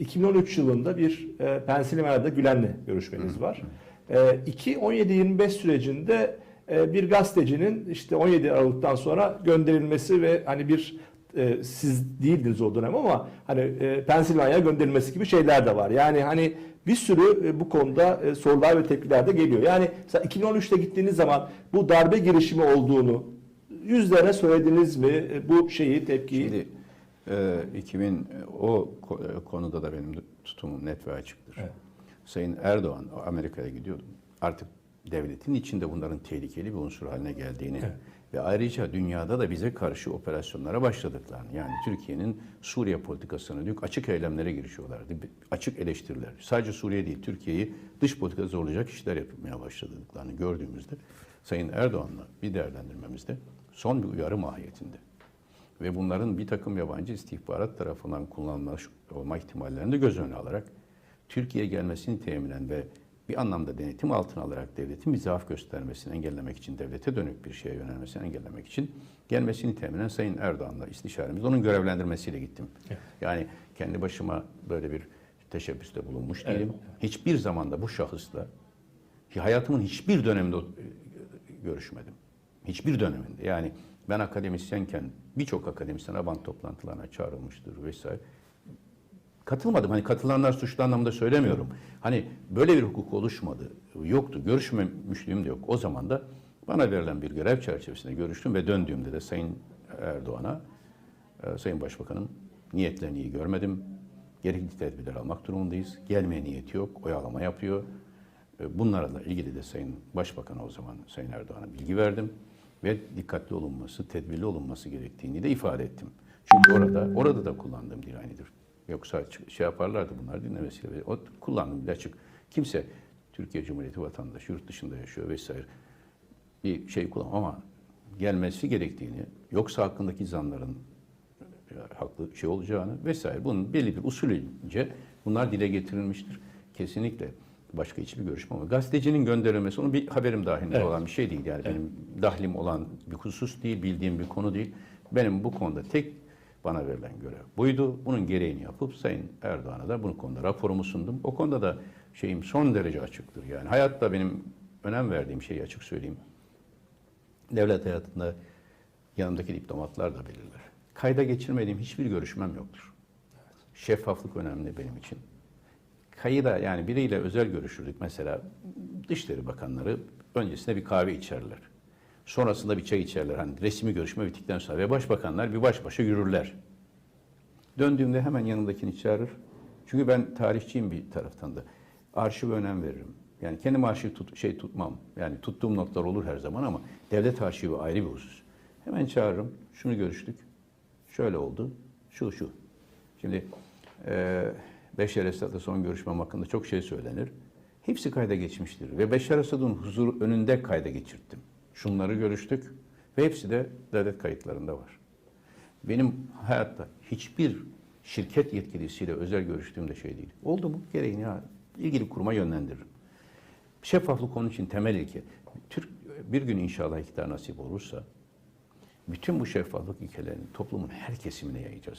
2013 yılında bir e, Pensilvanya'da Gülen'le görüşmeniz var. E, 2 17-25 sürecinde e, bir gazetecinin işte 17 Aralık'tan sonra gönderilmesi ve hani bir e, siz değildiniz o dönem ama hani e, Pensilvanya'ya gönderilmesi gibi şeyler de var. Yani hani bir sürü e, bu konuda e, sorular ve tepkiler de geliyor. Yani mesela 2013'te gittiğiniz zaman bu darbe girişimi olduğunu yüzlerine söylediniz mi e, bu şeyi tepkiyi? Şimdi e, 2000 o e, konuda da benim tutumum net ve açıktır. Evet. Sayın Erdoğan Amerika'ya gidiyordu. Artık devletin içinde bunların tehlikeli bir unsur haline geldiğini Evet. ve ayrıca dünyada da bize karşı operasyonlara başladıklarını yani Türkiye'nin Suriye politikasına dönük açık eylemlere girişiyorlardı. Açık eleştiriler. Sadece Suriye değil Türkiye'yi dış politikada zorlayacak işler yapmaya başladıklarını gördüğümüzde Sayın Erdoğan'la bir değerlendirmemizde son bir uyarı mahiyetinde ve bunların bir takım yabancı istihbarat tarafından kullanılmış olma ihtimallerini de göz önüne alarak Türkiye'ye gelmesini teminen ve bir anlamda denetim altına alarak devletin bir zaaf göstermesini engellemek için, devlete dönük bir şeye yönelmesini engellemek için gelmesini teminen Sayın Erdoğan'la istişaremiz, onun görevlendirmesiyle gittim. Yani kendi başıma böyle bir teşebbüste bulunmuş değilim. Hiçbir zamanda bu şahısla hayatımın hiçbir döneminde e, görüşmedim. Hiçbir döneminde. Yani ben akademisyenken birçok akademisyen Abant toplantılarına çağrılmıştır vesaire. Katılmadım. Hani katılanlar suçlu anlamda söylemiyorum. Hani böyle bir hukuk oluşmadı. Yoktu. Görüşmemişliğim de yok. O zaman da bana verilen bir görev çerçevesinde görüştüm ve döndüğümde de Sayın Erdoğan'a e, Sayın Başbakanım niyetlerini iyi görmedim. Gerekli tedbirler almak durumundayız. Gelmeye niyeti yok. Oyalama yapıyor. E, Bunlarla ilgili de Sayın Başbakan'a o zaman Sayın Erdoğan'a bilgi verdim ve dikkatli olunması, tedbirli olunması gerektiğini de ifade ettim. Çünkü orada orada da kullandığım dil aynıdır. Yoksa şey yaparlardı bunlar dinlemesiyle. O kullandığım dil açık. Kimse Türkiye Cumhuriyeti vatandaşı yurt dışında yaşıyor vesaire bir şey kullan ama gelmesi gerektiğini yoksa hakkındaki zanların e, haklı şey olacağını vesaire bunun belli bir usulünce bunlar dile getirilmiştir. Kesinlikle başka hiçbir görüşme olmadı. Gazetecinin gönderilmesi onun bir haberim dahilinde Evet. olan bir şey değil. Yani benim dahlim olan bir husus değil, bildiğim bir konu değil. Benim bu konuda tek bana verilen görev buydu. Bunun gereğini yapıp Sayın Erdoğan'a da bu konuda raporumu sundum. O konuda da şeyim son derece açıktır. Yani hayatta benim önem verdiğim şeyi açık söyleyeyim. Devlet hayatında yanımdaki diplomatlar da belirler. Kayda geçirmediğim hiçbir görüşmem yoktur. Şeffaflık önemli benim için. Kayıda yani biriyle özel görüşürdük. Mesela Dışişleri Bakanları öncesinde bir kahve içerler. Sonrasında bir çay içerler. Hani resmi görüşme bittikten sonra ve başbakanlar bir baş başa yürürler. Döndüğümde hemen yanındakini çağırır. Çünkü ben tarihçiyim bir taraftan da. Arşive önem veririm. Yani kendim arşiv tut, şey tutmam. Yani tuttuğum noktalar olur her zaman ama devlet arşivi ayrı bir husus. Hemen çağırırım. Şunu görüştük. Şöyle oldu. Şu şu. Şimdi e, Beşer Esad'la son görüşmem hakkında çok şey söylenir. Hepsi kayda geçmiştir. Ve Beşer Esad'ın huzur önünde kayda geçirttim. Şunları görüştük. Ve hepsi de devlet kayıtlarında var. Benim hayatta hiçbir şirket yetkilisiyle özel görüştüğüm de şey değil. Oldu mu gereğini ya ilgili kuruma yönlendiririm. Şeffaflık onun için temel ilke. Türk bir gün inşallah iktidar nasip olursa bütün bu şeffaflık ilkelerini toplumun her kesimine yayacağız.